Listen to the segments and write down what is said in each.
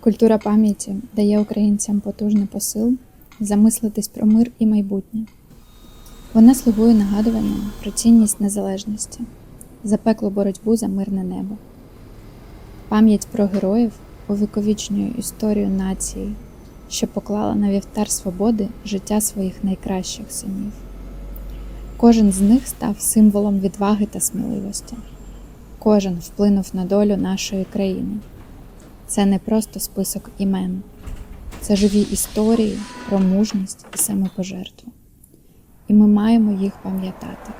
Культура пам'яті дає українцям потужний посил замислитись про мир і майбутнє. Вона слугує нагадуванням про цінність незалежності, запеклу боротьбу за мирне небо. Пам'ять про героїв увіковічнює історію нації, що поклала на вівтар свободи життя своїх найкращих синів. Кожен з них став символом відваги та сміливості. Кожен вплинув на долю нашої країни. Це не просто список імен, це живі історії про мужність і самопожертву. І ми маємо їх пам'ятати.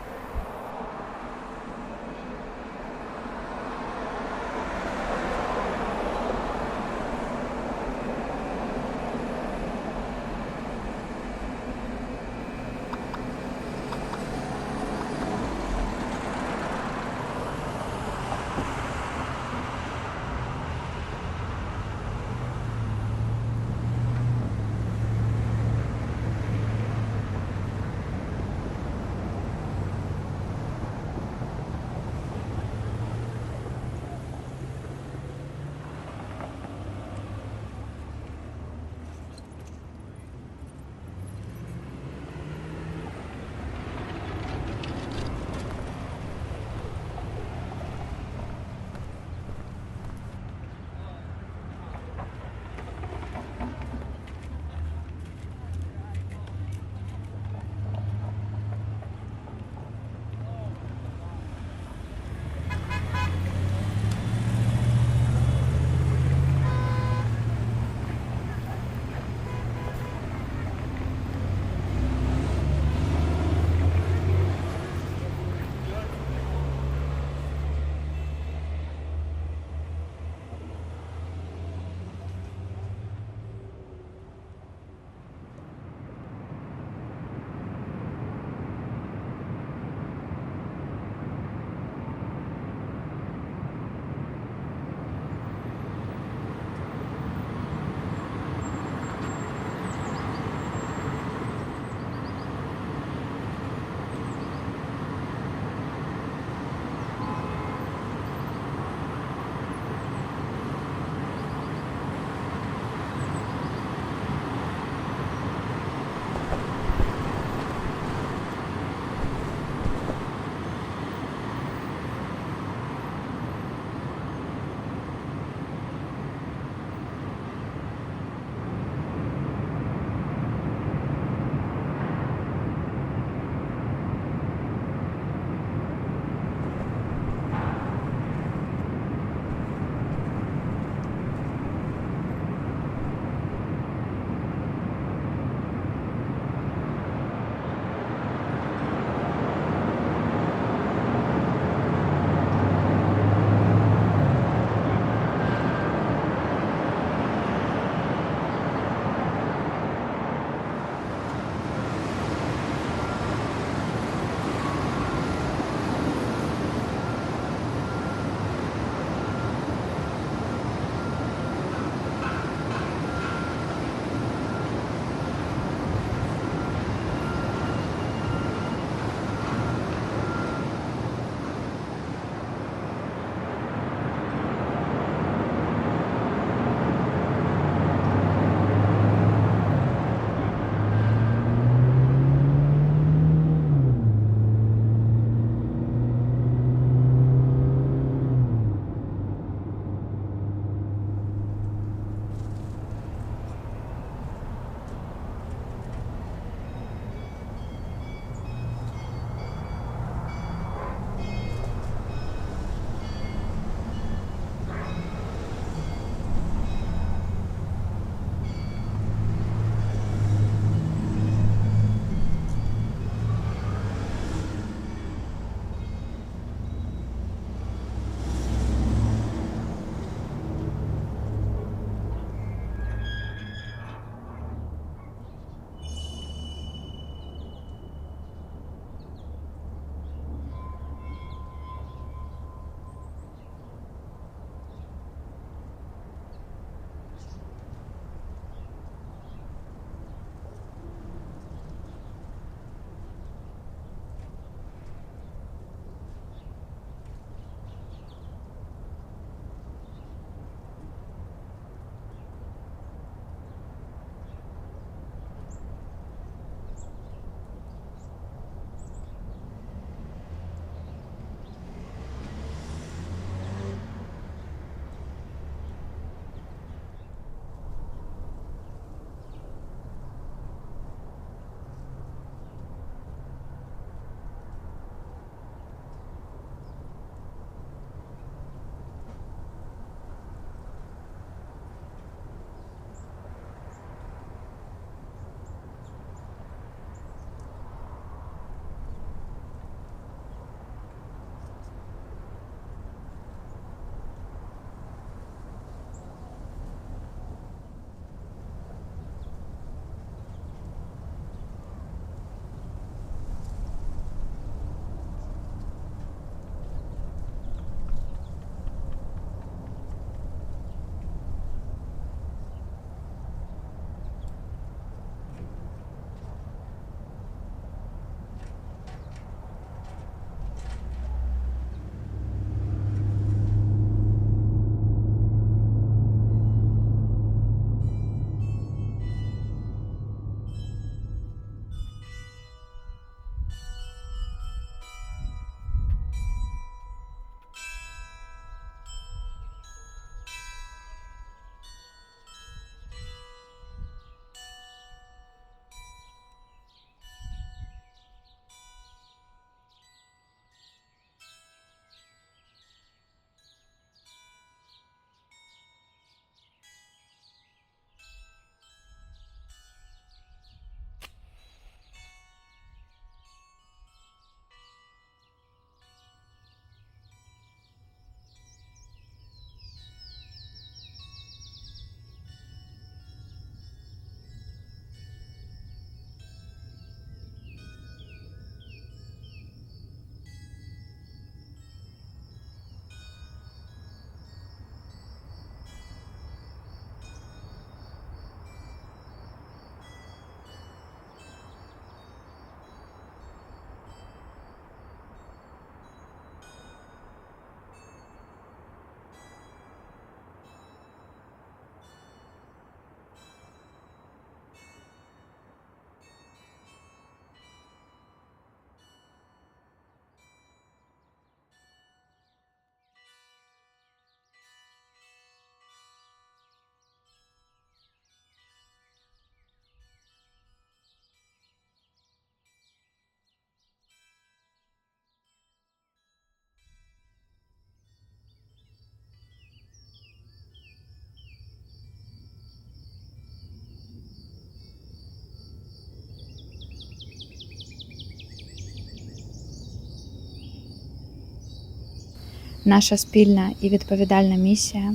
Наша спільна і відповідальна місія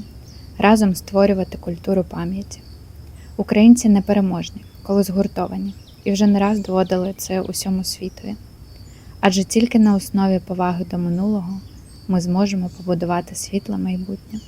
разом створювати культуру пам'яті. Українці непереможні, коли згуртовані, і вже не раз доводили це усьому світові. Адже тільки на основі поваги до минулого ми зможемо побудувати світле майбутнє.